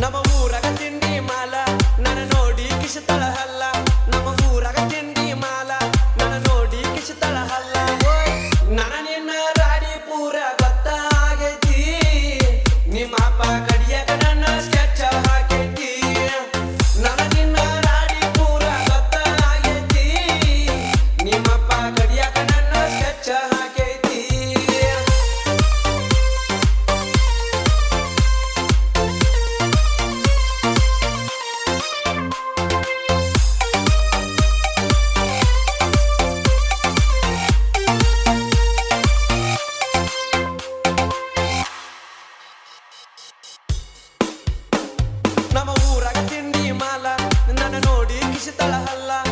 ನಮ್ಮ ಊರಾಗ ತಿಂಡಿ ಮಾಲ ನನ್ನ ನೋಡಿ ಕಿಶತಳ ಹಲ್ಲ ನಮ್ಮ ಊರಾಗ ತಿಂಡಿ ಮಾಲ ನನ್ನ ನೋಡಿ ಕಿಶತಳ ಹಲ್ಲ Visita la jala.